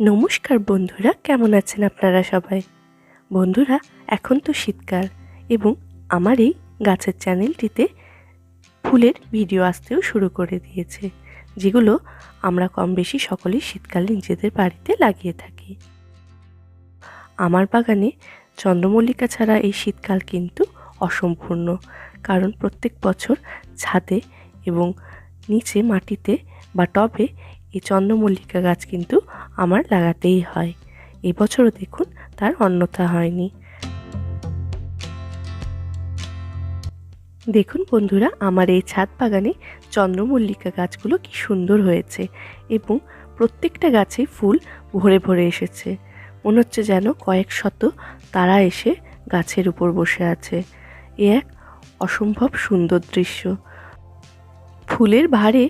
নমস্কার বন্ধুরা, কেমন আছেন আপনারা সবাই? বন্ধুরা, এখন তো শীতকাল এবং আমার এই গাছের চ্যানেলটিতে ফুলের ভিডিও আসতেও শুরু করে দিয়েছে, যেগুলো আমরা কম বেশি সকলেই শীতকালে নিজেদের বাড়িতে লাগিয়ে থাকি। আমার বাগানে চন্দ্রমল্লিকা ছাড়া এই শীতকাল কিন্তু অসম্পূর্ণ, কারণ প্রত্যেক বছর ছাদে এবং নিচে মাটিতে বা টবে এই চন্দ্রমল্লিকা গাছ কিন্তু আমার লাগাতেই হয়। এবছরও দেখুন তার অন্যথা হয়নি। দেখুন বন্ধুরা, আমার এই ছাদ বাগানে চন্দ্রমল্লিকা গাছগুলো কি সুন্দর হয়েছে এবং প্রত্যেকটা গাছে ফুল ভরে ভরে এসেছে। মনে হচ্ছে যেন কয়েক শত তারা এসে গাছের উপর বসে আছে। এ এক অসম্ভব সুন্দর দৃশ্য। ফুলের ভারে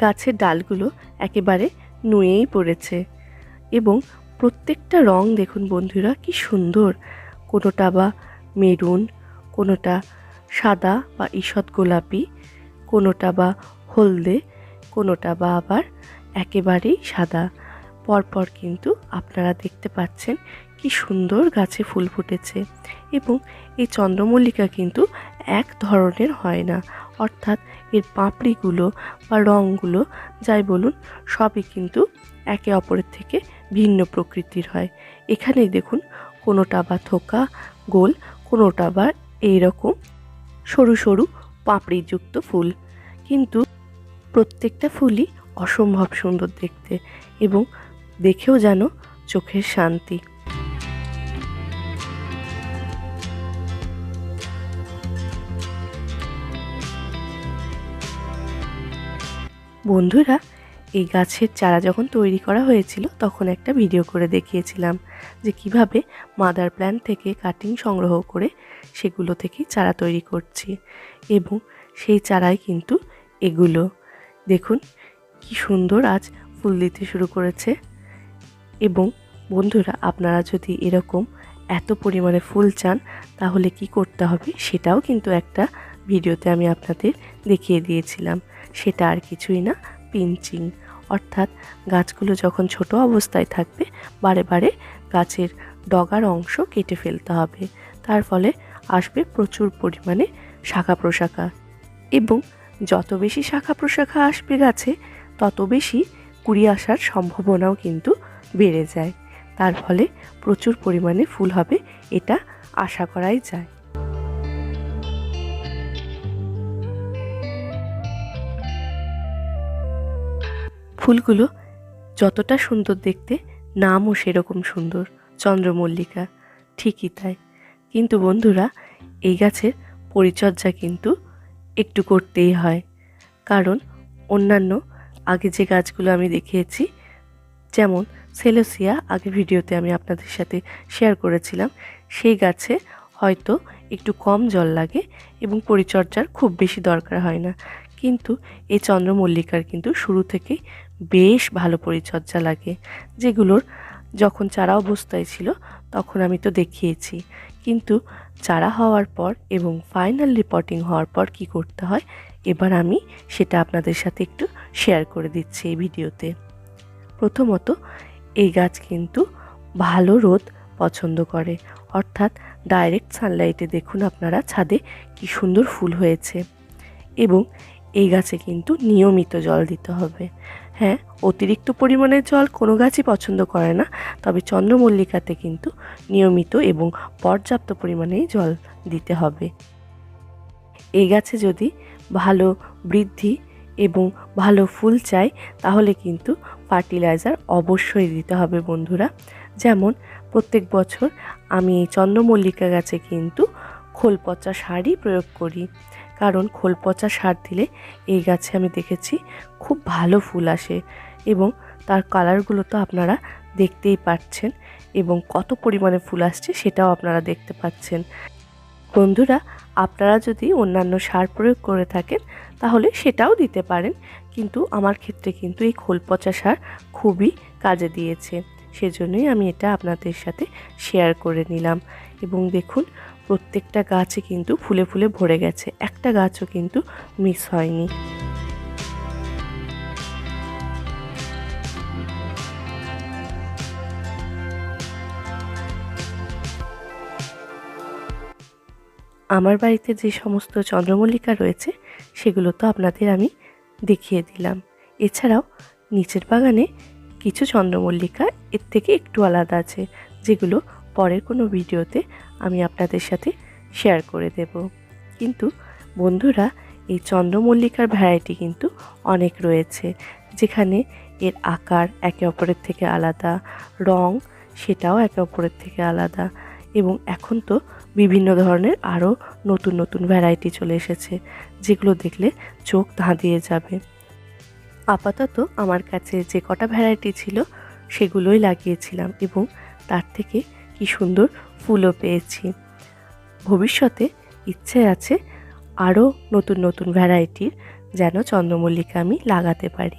গাছের ডালগুলো একেবারে নুয়েই পড়েছে এবং প্রত্যেকটা রং দেখুন বন্ধুরা, কি সুন্দর। কোনোটা বা মেরুন, কোনোটা সাদা বা ঈষৎ গোলাপি, কোনোটা বা হলদে, কোনোটা বা আবার একেবারেই সাদা। পরপর কিন্তু আপনারা দেখতে পাচ্ছেন কি সুন্দর গাছে ফুল ফুটেছে এবং এই চন্দ্রমল্লিকা কিন্তু এক ধরনের হয় না। অর্থাৎ এর পাপড়িগুলো বা রঙগুলো, যাই বলুন, সবই কিন্তু একে অপরের থেকে ভিন্ন প্রকৃতির হয়। এখানে দেখুন, কোনোটা বা থোকা, গোল, কোনোটা বা এইরকম সরু সরু পাপড়িযুক্ত ফুল। কিন্তু প্রত্যেকটা ফুলই অসম্ভব সুন্দর দেখতে এবং দেখেও যেন চোখের শান্তি। বন্ধুরা, এই গাছের চারা যখন তৈরি করা হয়েছিল, তখন একটা ভিডিও করে দেখিয়েছিলাম যে কীভাবে মাদার প্ল্যান্ট থেকে কাটিং সংগ্রহ করে সেগুলো থেকে চারা তৈরি করছি। এবং সেই চারাই কিন্তু এগুলো। দেখুন, কি সুন্দর আজ ফুল দিতে শুরু করেছে। এবং বন্ধুরা, আপনারা যদি এরকম এত পরিমাণে ফুল চান, তাহলে কি করতে হবে সেটাও কিন্তু একটা ভিডিওতে আমি আপনাদের দেখিয়ে দিয়েছিলাম। সেটা আর কিছুই না, পিঞ্চিং। অর্থাৎ গাছগুলো যখন ছোট অবস্থায় থাকবে, বারে বারে গাছের ডগার অংশ কেটে ফেলতে হবে। তার ফলে আসবে প্রচুর পরিমাণে শাখা প্রশাখা। এবং যত বেশি শাখা প্রশাখা আসবে গাছে, তত বেশি কুড়ি আসার সম্ভাবনাও কিন্তু বেড়ে যায়। তার ফলে প্রচুর পরিমাণে ফুল হবে, এটা আশা করাই যায়। ফুলগুলো যতটা সুন্দর দেখতে, নামও সেরকম সুন্দর। চন্দ্রমল্লিকা, ঠিকই তাই। কিন্তু বন্ধুরা, এই গাছের পরিচর্যা কিন্তু একটু করতেই হয়। কারণ অন্যান্য আগে যে গাছগুলো আমি দেখিয়েছি, যেমন সেলোসিয়া আগে ভিডিওতে আমি আপনাদের সাথে শেয়ার করেছিলাম, সেই গাছে হয়তো একটু কম জল লাগে এবং পরিচর্যার খুব বেশি দরকার হয় না। কিন্তু এই চন্দ্রমল্লিকার কিন্তু শুরু থেকেই বেশ ভালো পরিচর্যা লাগে। যেগুলোর যখন চারা অবস্থায় ছিল, তখন আমি তো দেখিয়েছি। কিন্তু চারা হওয়ার পর এবং ফাইনাল রিপোর্টিং হওয়ার পর কি করতে হয়, এবার আমি সেটা আপনাদের সাথে একটু শেয়ার করে দিচ্ছি এই ভিডিওতে। প্রথমত, এই গাছ কিন্তু ভালো রোদ পছন্দ করে। অর্থাৎ ডাইরেক্ট সানলাইটে দেখুন আপনারা ছাদে কি সুন্দর ফুল হয়েছে। এবং এই গাছে কিন্তু নিয়মিত জল দিতে হবে। হ্যাঁ অতিরিক্ত পরিমাণে জল কোনো গাছই পছন্দ করে না, তবে চন্দ্রমল্লিকাতে কিন্তু নিয়মিত এবং পর্যাপ্ত পরিমাণেই জল দিতে হবে। এই গাছে যদি ভালো বৃদ্ধি এবং ভালো ফুল চাই তাহলে কিন্তু ফার্টিলাইজার অবশ্যই দিতে হবে বন্ধুরা। যেমন, প্রত্যেক বছর আমি এই চন্দ্রমল্লিকা গাছে কিন্তু খোল পচা সারই প্রয়োগ করি। কারণ খোল পচা সার দিলে এই গাছে আমি দেখেছি খুব ভালো ফুল আসে এবং তার কালারগুলো তো আপনারা দেখতেই পাচ্ছেন এবং কত পরিমাণে ফুল আসছে সেটাও আপনারা দেখতে পাচ্ছেন। বন্ধুরা, আপনারা যদি অন্যান্য সার প্রয়োগ করে থাকেন তাহলে সেটাও দিতে পারেন। কিন্তু আমার ক্ষেত্রে কিন্তু এই খোল পচা সার খুবই কাজে দিয়েছে। সেজন্যই আমি এটা আপনাদের সাথে শেয়ার করে নিলাম। এবং দেখুন প্রত্যেকটা গাছে কিন্তু ফুলে ফুলে ভরে গেছে। একটা গাছও কিন্তু মিস হয়নি। আমার বাড়িতে যে সমস্ত চন্দ্রমল্লিকা রয়েছে, সেগুলো তো আপনাদের আমি দেখিয়ে দিলাম। এছাড়াও নিচের বাগানে কিছু চন্দ্রমল্লিকা এর থেকে একটু আলাদা আছে, যেগুলো পরের কোনো ভিডিওতে আমি আপনাদের সাথে শেয়ার করে দেব। কিন্তু বন্ধুরা, এই চন্দ্রমল্লিকার ভ্যারাইটি কিন্তু অনেক রয়েছে, যেখানে এর আকার একে অপরের থেকে আলাদা, রং সেটাও একে অপরের থেকে আলাদা এবং এখন তো বিভিন্ন ধরনের আরও নতুন নতুন ভ্যারাইটি চলে এসেছে, যেগুলো দেখলে চোখ ধাঁধিয়ে যাবে। আপাতত আমার কাছে যে কটা ভ্যারাইটি ছিল, সেগুলোই লাগিয়েছিলাম এবং তার থেকে কি সুন্দর ফুলও পেয়েছি। ভবিষ্যতে ইচ্ছে আছে আরও নতুন নতুন ভ্যারাইটির যেন চন্দ্রমল্লিকা আমি লাগাতে পারি।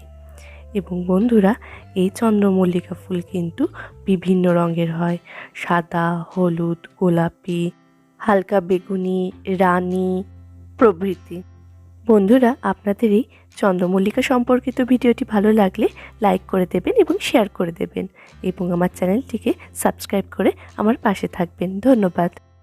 এবং বন্ধুরা, এই চন্দ্রমল্লিকা ফুল কিন্তু বিভিন্ন রঙের হয়। সাদা, হলুদ, গোলাপি, হালকা বেগুনি, রানী প্রভৃতি। বন্ধুরা, আপনাদের এই চন্দ্রমল্লিকা সম্পর্কিত ভিডিওটি ভালো লাগলে লাইক করে দেবেন এবং শেয়ার করে দেবেন এবং আমার চ্যানেলটিকে সাবস্ক্রাইব করে আমার পাশে থাকবেন। ধন্যবাদ।